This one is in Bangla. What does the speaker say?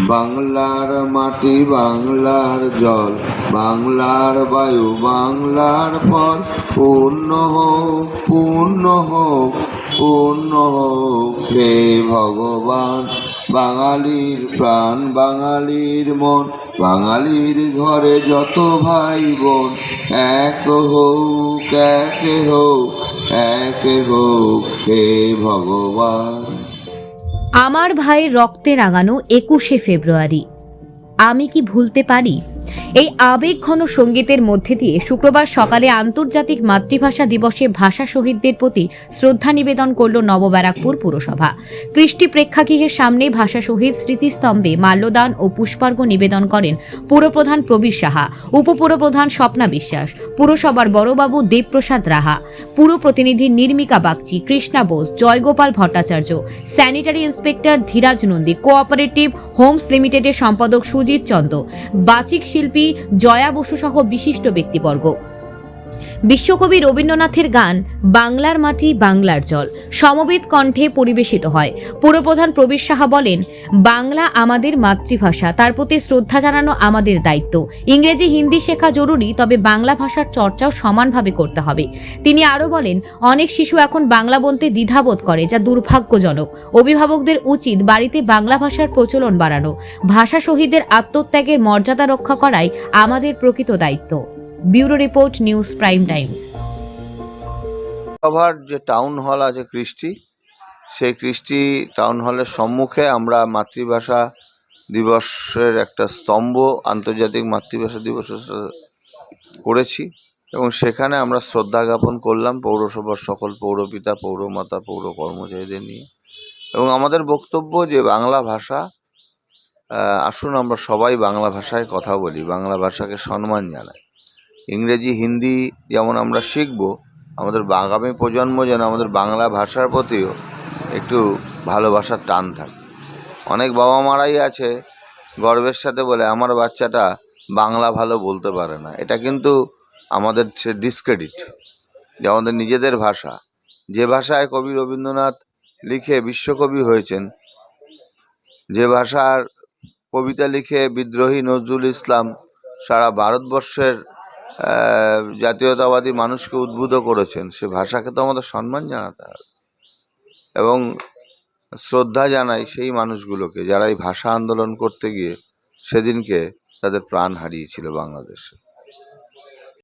বাংলার মাটি বাংলার জল, বাংলার বায়ু বাংলার ফল। পূর্ণ হোক পূর্ণ হোক পূর্ণ হোক হে ভগবান। বাঙালির প্রাণ, বাঙালির মন, বাঙালির ঘরে যত ভাই বোন এক হোক এক হোক এক হোক হে ভগবান। আমার ভাইয়ের রক্তে রাঙানো একুশে ফেব্রুয়ারি। আমি কি ভুলতে পারি? এই আবেগঘন সঙ্গীতের মধ্যে দিয়ে শুক্রবার সকালে আন্তর্জাতিক মাতৃভাষা দিবসে ভাষা শহীদদের প্রতি শ্রদ্ধা নিবেদন করল নবব্যারাকপুর পুরসভা। কৃষ্টি প্রেক্ষাগৃহের সামনে ভাষা শহীদ স্মৃতিস্তম্ভে মাল্যদান ও পুষ্পার্ঘ নিবেদন করেন পুরপ্রধান প্রবীর সাহা, উপপুরপ্রধান স্বপ্না বিশ্বাস, পুরসভার বড়বাবু দেবপ্রসাদ রাহা পুর প্রতিনিধি Nirmika Bagchi, Krishna Bose, Joygopal Bhattacharya, sanitary inspector Dhiraj Nandi, cooperative homes লিমিটেডের সম্পাদক সুজিত চন্দ বাচিক শিল্পী জয়া বসু সহ বিশিষ্ট ব্যক্তিবর্গ। বিশ্বকবি রবীন্দ্রনাথের গান বাংলার মাটি বাংলার জল সমবেত কণ্ঠে পরিবেশিত হয়। পুরপ্রধান প্রবীর সাহা বলেন, বাংলা আমাদের মাতৃভাষা, তার প্রতি শ্রদ্ধা জানানো আমাদের দায়িত্ব। ইংরেজি, হিন্দি শেখা জরুরি, তবে বাংলা ভাষার চর্চাও সমানভাবে করতে হবে। তিনি আরও বলেন, অনেক শিশু এখন বাংলা বলতে দ্বিধাবোধ করে, যা দুর্ভাগ্যজনক। অভিভাবকদের উচিত বাড়িতে বাংলা ভাষার প্রচলন বাড়ানো। ভাষা শহীদদের আত্মত্যাগের মর্যাদা রক্ষা করাই আমাদের প্রকৃত দায়িত্ব। Bureau report, news prime times. সভার যে টাউন হল আছে কৃষ্টি, সেই কৃষ্টি টাউন হলের সম্মুখে আমরা মাতৃভাষা দিবসের একটা স্তম্ভ, আন্তর্জাতিক মাতৃভাষা দিবস করেছি এবং সেখানে আমরা শ্রদ্ধা জ্ঞাপন করলাম পৌরসভার সকল পৌরপিতা, পৌরমাতা পৌর কর্মচারীদের নিয়ে। এবং আমাদের বক্তব্য যে বাংলা ভাষা আসুন আমরা সবাই বাংলা ভাষায় কথা বলি, বাংলা ভাষাকে সম্মান জানাই। ইংরেজি, হিন্দি যেমন আমরা শিখব, আমাদের আগামী প্রজন্ম যেন আমাদের বাংলা ভাষার প্রতিও একটু ভালোবাসার টান থাকে। অনেক বাবা মারাই আছে গর্বের সাথে বলে, আমার বাচ্চাটা বাংলা ভালো বলতে পারে না। এটা কিন্তু আমাদের ডিসক্রেডিট যে আমাদের নিজেদের ভাষা। যে ভাষায় কবি রবীন্দ্রনাথ লিখে বিশ্বকবি হয়েছেন, যে ভাষার কবিতা লিখে বিদ্রোহী নজরুল ইসলাম সারা ভারতবর্ষের জাতীয়তাবাদী মানুষকে উদ্বুদ্ধ করেছেন, সে ভাষাকে তো আমাদের সম্মান জানাতে হবে। এবং শ্রদ্ধা জানাই সেই মানুষগুলোকে যারা এই ভাষা আন্দোলন করতে গিয়ে সেদিনকে তাদের প্রাণ হারিয়েছিল বাংলাদেশে।